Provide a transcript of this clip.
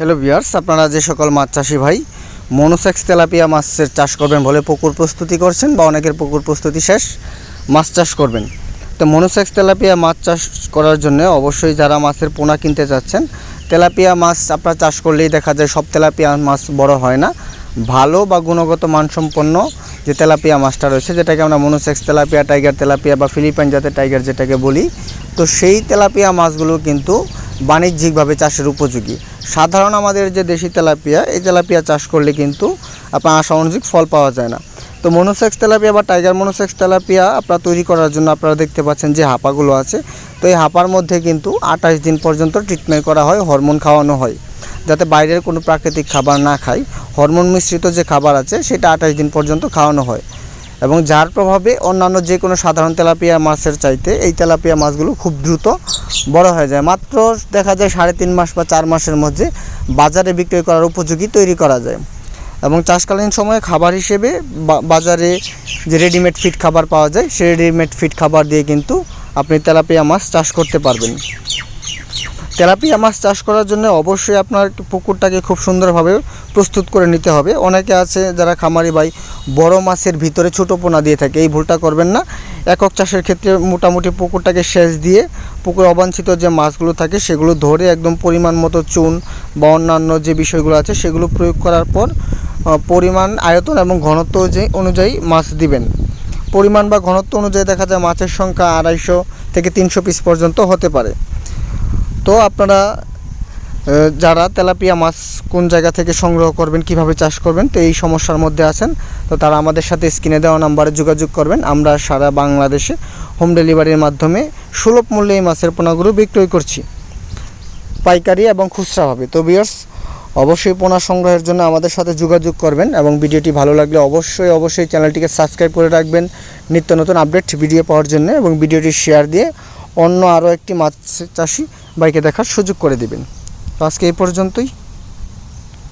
Hello viewers আপনারা যে সকল মাছ চাষি ভাই, মনোসেক্স তেলাপিয়া মাছের চাষ করবেন বলে পুকুর প্রস্তুতি করছেন বা অনেকের পুকুর প্রস্তুতি শেষ, মাছ চাষ করবেন। তো মনোসেক্স তেলাপিয়া মাছ চাষ করার জন্য অবশ্যই যারা মাছের পোনা কিনতে চাচ্ছেন তেলাপিয়া মাছ আপনারা চাষ করলেই দেখা যায় সব তেলাপিয়া মাছ বড় হয় না। ভালো বা গুণগত মানসম্পন্ন যে তেলাপিয়া মাছটা রয়েছে, যেটাকে আমরা মনোসেক্স তেলাপিয়া, টাইগার তেলাপিয়া বা ফিলিপাইন জাতের টাইগার যেটাকে বলি, তো সেই তেলাপিয়া মাছগুলো কিন্তু বাণিজ্যিকভাবে চাষের উপযোগী। সাধারণ আমাদের যে দেশি তেলাপিয়া, এই তেলাপিয়া চাষ করলে কিন্তু আপনার আশা অনুযায়ী ফল পাওয়া যায় না। তো মনোসেক্স তেলাপিয়া বা টাইগার মনোসেক্স তেলাপিয়া আপনারা তৈরি করার জন্য আপনারা দেখতে পাচ্ছেন যে হাঁপাগুলো আছে। তো এই হাঁপার মধ্যে কিন্তু আঠাশ দিন পর্যন্ত ট্রিটমেন্ট করা হয় হরমোন খাওয়ানো হয়। যাতে বাইরের কোনো প্রাকৃতিক খাবার না খায় হরমোন মিশ্রিত যে খাবার আছে, সেটা আঠাশ দিন পর্যন্ত খাওয়ানো হয়। এবং যার প্রভাবে অন্যান্য যে কোনো সাধারণ তেলাপিয়া মাছের চাইতে এই তেলাপিয়া মাছগুলো খুব দ্রুত বড় হয়ে যায়। মাত্র দেখা যায় সাড়ে তিন মাস বা চার মাসের মধ্যে বাজারে বিক্রয় করার উপযোগী তৈরি করা যায়। এবং চাষকালীন সময়ে খাবার হিসেবে বাজারে যে রেডিমেড ফিড খাবার পাওয়া যায়, সেই রেডিমেড ফিড খাবার দিয়ে কিন্তু আপনি তেলাপিয়া মাছ চাষ করতে পারবেন। তেলাপিয়া মাছ চাষ করার জন্য অবশ্যই আপনার পুকুরটাকে খুব সুন্দরভাবে প্রস্তুত করে নিতে হবে। অনেকে আছে যারা খামারি ভাই বড় মাছের ভিতরে ছোটো পোনা দিয়ে থাকে, এই ভুলটা করবেন না। একক চাষের ক্ষেত্রে মোটামুটি পুকুরটাকে সেচ দিয়ে পুকুর অবাঞ্ছিত যে মাছগুলো থাকে সেগুলো ধরে একদম পরিমাণ মতো চুন বা অন্যান্য যে বিষয়গুলো আছে সেগুলো প্রয়োগ করার পর পরিমাণ, আয়তন এবং ঘনত্ব যে- অনুযায়ী মাছ দিবেন। পরিমাণ বা ঘনত্ব অনুযায়ী দেখা যায় মাছের সংখ্যা আড়াইশো থেকে তিনশো পিস পর্যন্ত হতে পারে। তো আপনারা যারা তেলাপিয়া মাছ কোন জায়গা থেকে সংগ্রহ করবেন, কীভাবে চাষ করবেন, তো এই সমস্যার মধ্যে আছেন, তো তারা আমাদের সাথে স্ক্রিনে দেওয়া নাম্বারে যোগাযোগ করবেন। আমরা সারা বাংলাদেশে হোম ডেলিভারির মাধ্যমে সুলভ মূল্যে এই মাছের পোনাগুলো বিক্রয় করছি। পাইকারি এবং খুচরাভাবে তো বিয়ার্স অবশ্যই পোনা সংগ্রহের জন্য আমাদের সাথে যোগাযোগ করবেন এবং ভিডিওটি ভালো লাগলে অবশ্যই অবশ্যই চ্যানেলটিকে সাবস্ক্রাইব করে রাখবেন। নিত্য নতুন আপডেট, ভিডিও পাওয়ার জন্য এবং ভিডিওটি শেয়ার দিয়ে অন্য আরও একটি মাছ চাষি বাইকে দেখার সুযোগ করে দেবেন। তো আজকে এই পর্যন্তই।